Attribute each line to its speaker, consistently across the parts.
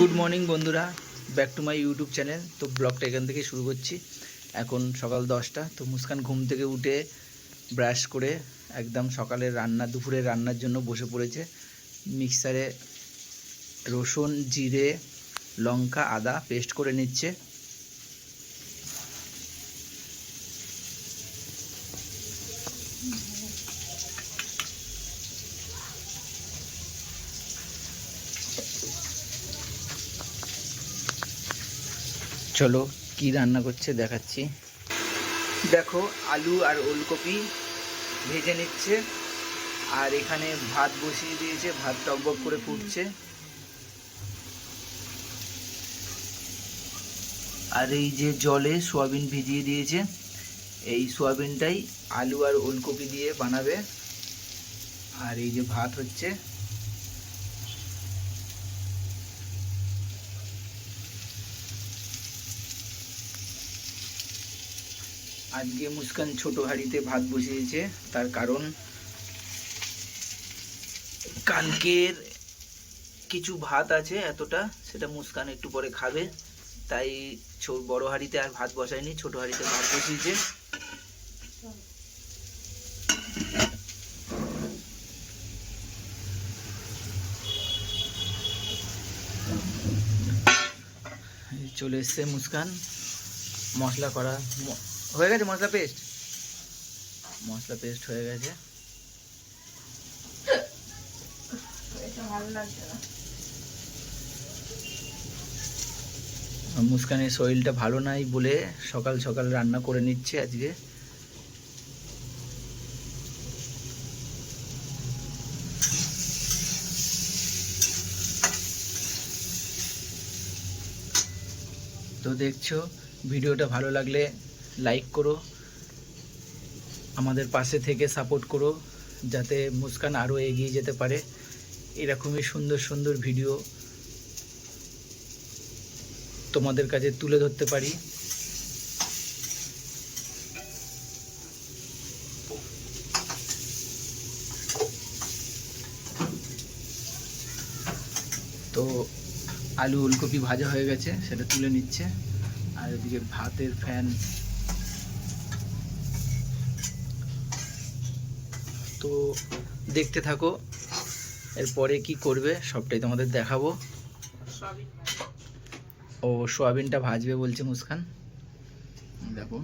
Speaker 1: Good morning বন্ধুরা। Back to my YouTube channel তো ব্লগটা এখান থেকে শুরু করছি। এখন সকাল দশটা। তো মুস্কান ঘুম থেকে উঠে ব্রাশ করে একদম সকালের রান্না দুপুরে রান্নার জন্য বসে পড়েছে। মিক্সারে রসুন, জিরে, লঙ্কা, আদা পেস্ট করে নিচ্ছে। চলো কি রান্না করছে দেখাচ্ছি। দেখো, আলু আর ওলকপি ভেজে নিচ্ছে, আর এখানে ভাত বসিয়ে দিয়েছে, ভাত টকবক করে ফুটছে। আর এই যে জলে সোয়াবিন ভিজিয়ে দিয়েছে, এই সোয়াবিনটাই আলু আর ওলকপি দিয়ে বানাবে। আর এই যে ভাত হচ্ছে আজকে মুস্কান ছোট হাঁড়িতে ভাত বসিয়েছে, তার কারণ কালকের কিছু ভাত আছে এতটা, সেটা মুস্কান একটু পরে খাবে। তাই বড় হাঁড়িতে আর ভাত বসায়নি, ছোট হাঁড়িতে ভাত বসিয়েছে। চলে এসছে মুস্কান। মশলা করা হয়ে গেছে মশলা পেস্ট মশলা পেস্ট হয়ে গেছে। মুস্কানের শরীরটা ভালো নাই বলে সকাল সকাল রান্না করে নিচ্ছে আজকে। তো দেখছ ভিডিওটা ভালো লাগলে লাইক করো, আমাদের পাশে থেকে সাপোর্ট করো, যাতে মুস্কান আরও এগিয়ে যেতে পারে। এরকমই সুন্দর সুন্দর ভিডিও তোমাদের কাছে তুলে ধরতে পারি। তো আলু ওলকপি ভাজা হয়ে গেছে, সেটা তুলে নিচ্ছে। আর এদিকে ভাতের ফ্যান তো দেখতে থাকো। এরপরে কি করবে সবটাই তোমাদের দেখাবো। ও সোয়াবিনটা ভাজবে বলছে মুস্কান। দেখো।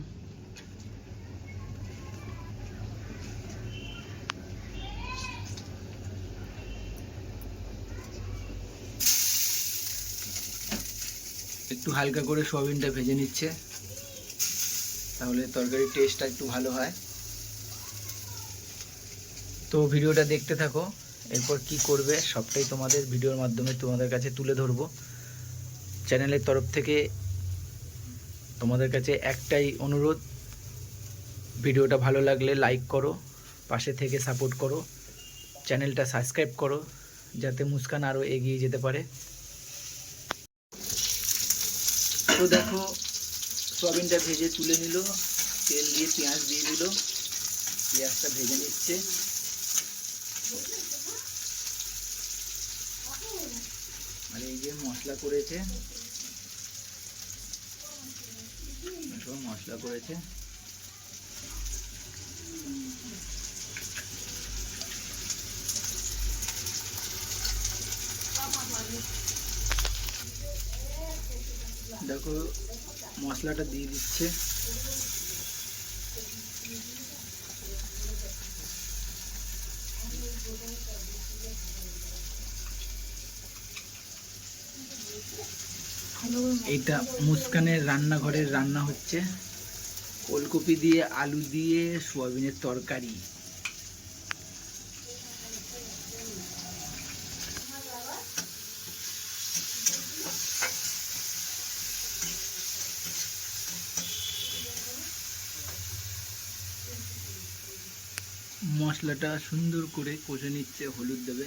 Speaker 1: একটু হালকা করে সোয়াবিনটা ভেজে নিচ্ছে। তাহলে তরকারির টেস্টটা একটু ভালো হয়। তো ভিডিওটা দেখতে থাকো। এরপর কি করবে সবটাই তোমাদের ভিডিওর মাধ্যমে তোমাদের কাছে তুলে ধরবো। চ্যানেলের তরফ থেকে তোমাদের কাছে একটাই অনুরোধ, ভিডিওটা ভালো লাগলে লাইক করো, পাশে থেকে সাপোর্ট করো, চ্যানেলটা সাবস্ক্রাইব করো, যাতে মুস্কান আরও এগিয়ে যেতে পারে। তো দেখো, সয়াবিনটা ভেজে তুলে নিল, তেল দিয়ে পেঁয়াজ দিয়ে দিল, পেঁয়াজটা ভেজে নিচ্ছে। এই যে মশলা করেছে। মশলা করেছে। দেখো মশলাটা দিয়ে দিচ্ছে। এইটা মুস্কানের রান্নাঘরের রান্না হচ্ছে। ওলকপি দিয়ে, আলু দিয়ে, সোয়াবিনের তরকারি। মশলাটা সুন্দর করে কষে নিচ্ছে, হলুদ দেবে।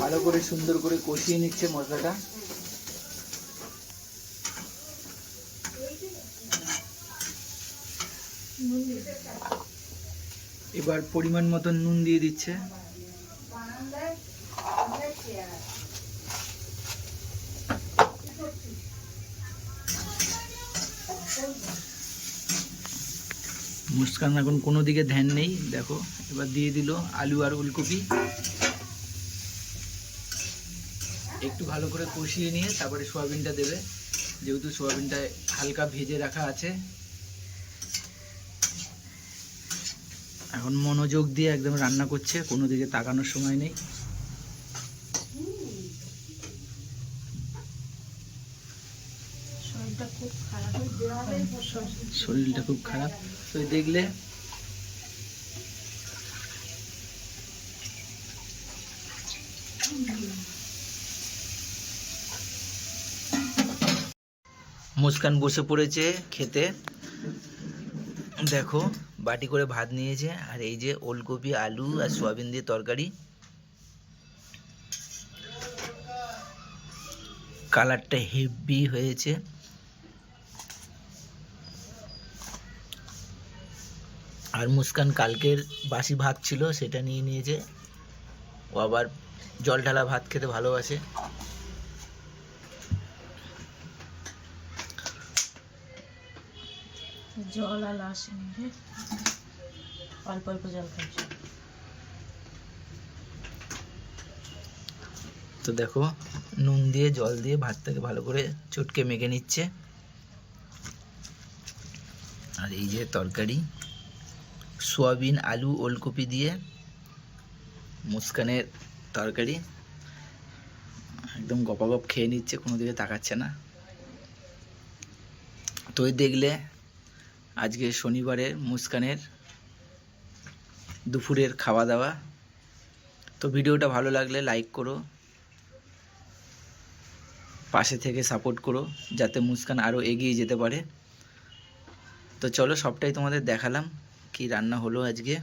Speaker 1: ভালো করে সুন্দর করে কষিয়ে নিচ্ছে মশলাটা। এবার পরিমাণ মতন নুন দিয়ে দিচ্ছে। মুস্কান এখন কোনো দিকে ধ্যান নেই। দেখো, এবার দিয়ে দিল আলু আর ওলকপি। একটু ভালো করে কষিয়ে নিয়ে তারপরে সোয়াবিনটা দেবে। যেহেতু সোয়াবিনটা হালকা ভেজে রাখা আছে। এখন মনোযোগ দিয়ে একদম রান্না করছে কোনো দিকে তাকানোর সময় নেই।
Speaker 2: শরীরটা খুব খারাপ। শরীর-
Speaker 1: শরীরটা খুব খারাপ। তো দেখলে মুস্কান বসে পড়েছে খেতে। দেখো, বাটি করে ভাত নিয়েছে, আর এই যে ওলকপি, আলু আর সয়াবিন দিয়ে তরকারি। কালারটা হেভি হয়েছে। আর মুস্কান কালকের বাসি ভাত ছিল, সেটা নিয়ে নিয়েছে। ও আবার জল ঢালা ভাত খেতে ভালোবাসে।
Speaker 2: জল আর আসেনি অল্প অল্প জল খাচ্ছি।
Speaker 1: তো দেখো, নুন দিয়ে, জল দিয়ে ভাতটাকে ভালো করে চটকে মেখে নিচ্ছে। আর এই যে তরকারি, সোয়াবিন, আলু, ওলকপি দিয়ে মুসকানের তরকারি। একদম গপাগপ খেয়ে নিচ্ছে, কোনো দিকে তাকাচ্ছে না। তো দেখলে আজকে শনিবারের মুস্কানের দুপুরের খাওয়া দাওয়া তো ভিডিওটা ভালো লাগলে লাইক করো, পাশে থেকে সাপোর্ট করো, যাতে মুস্কান আরও এগিয়ে যেতে পারে। তো চলো সবটাই তোমাদের দেখালাম, কি রান্না হলো আজকে।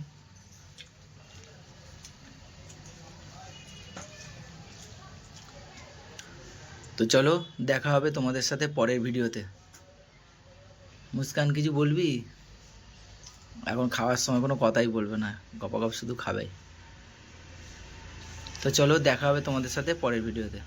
Speaker 1: তো চলো দেখা হবে তোমাদের সাথে পরের ভিডিওতে। মুস্কান, কিছু বলবি? এখন খাওয়ার সময় কোনো কথাই বলবে না, গপাগপ শুধু খাবে। তো চলো, দেখা হবে তোমাদের সাথে পরের ভিডিওতে